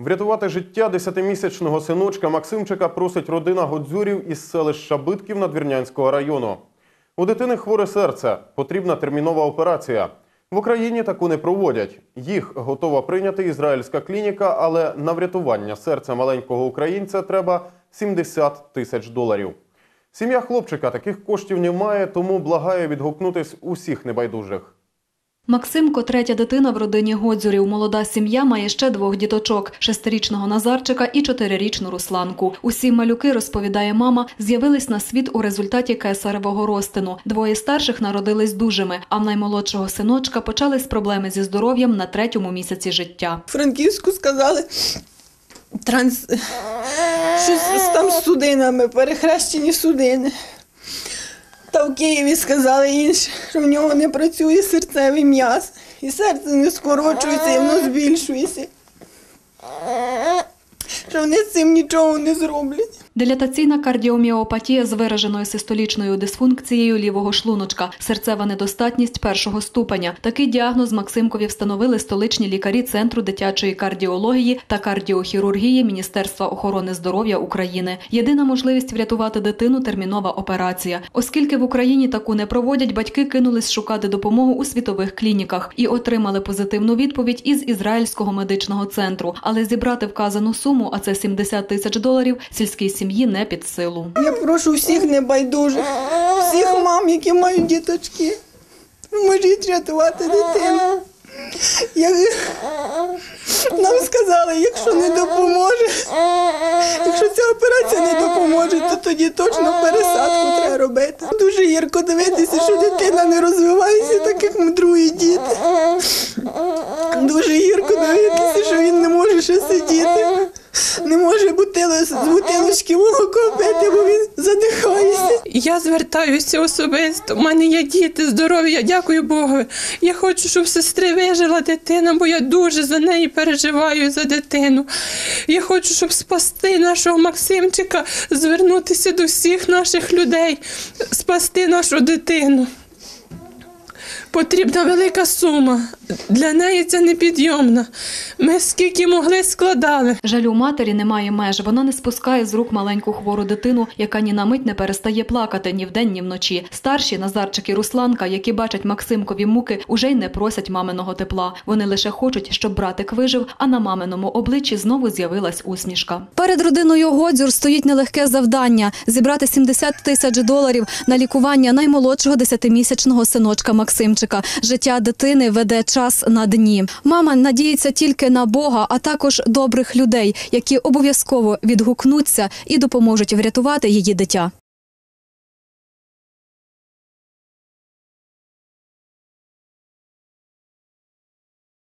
Врятувати життя десятимісячного синочка Максимчика просить родина Годзюрів із селища Битків Надвірнянського району. У дитини хворе серце, потрібна термінова операція. В Україні таку не проводять. Їх готова прийняти ізраїльська клініка, але на врятування серця маленького українця треба 70 тисяч доларів. Сім'я хлопчика таких коштів не має, тому благає відгукнутись усіх небайдужих. Максимко – третя дитина в родині Годзюрів. Молода сім'я має ще двох діточок – шестирічного Назарчика і чотирирічну Русланку. Усі малюки, розповідає мама, з'явились на світ у результаті кесаревого розтину. Двоє старших народились дужими, а в наймолодшого синочка почались проблеми зі здоров'ям на третьому місяці життя. Франківську сказали транс... щось там з судинами, перехрещені судини. Та в Києві сказали інше, що в нього не працює серцевий м'яз. І серце не скорочується, і воно збільшується. Що вони з цим нічого не зроблять. Дилатаційна кардіоміопатія з вираженою систолічною дисфункцією лівого шлуночка, серцева недостатність першого ступеня. Такий діагноз Максимкові встановили столичні лікарі Центру дитячої кардіології та кардіохірургії Міністерства охорони здоров'я України. Єдина можливість врятувати дитину – термінова операція. Оскільки в Україні таку не проводять, батьки кинулись шукати допомогу у світових клініках і отримали позитивну відповідь із ізраїльського медичного центру. Але зібрати вказану суму, а це 70 тисяч доларів, сільській сім'ї не під силу. Я прошу всіх небайдужих, всіх мам, які мають діточки. Поможіть рятувати дитину. Як... Нам сказали, якщо не допоможе, якщо ця операція не допоможе, то тоді точно пересадку треба робити. Дуже гірко дивитися, що дитина не розвивається, так як ми другі діти. Дуже гірко дивитися, що він не може ще сидіти. Не бутило, з бутилочки молоко пити, бо він задихається. Я звертаюся особисто. У мене є діти здорові, я дякую Богу. Я хочу, щоб сестри вижила дитина, бо я дуже за неї переживаю за дитину. Я хочу, щоб спасти нашого Максимчика, звернутися до всіх наших людей, спасти нашу дитину. Потрібна велика сума. Для неї це непідйомна. Ми скільки могли складали. Жалю матері немає меж. Вона не спускає з рук маленьку хвору дитину, яка ні на мить не перестає плакати ні вдень, ні вночі. Старші Назарчик і Русланка, які бачать Максимкові муки, уже й не просять маминого тепла. Вони лише хочуть, щоб братик вижив, а на маминому обличчі знову з'явилась усмішка. Перед родиною Годзюр стоїть нелегке завдання зібрати 70 тисяч доларів на лікування наймолодшого десятимісячного синочка Максимчика. Життя дитини веде час на дні. Мама надіється тільки на Бога, а також добрих людей, які обов'язково відгукнуться і допоможуть врятувати її дитя.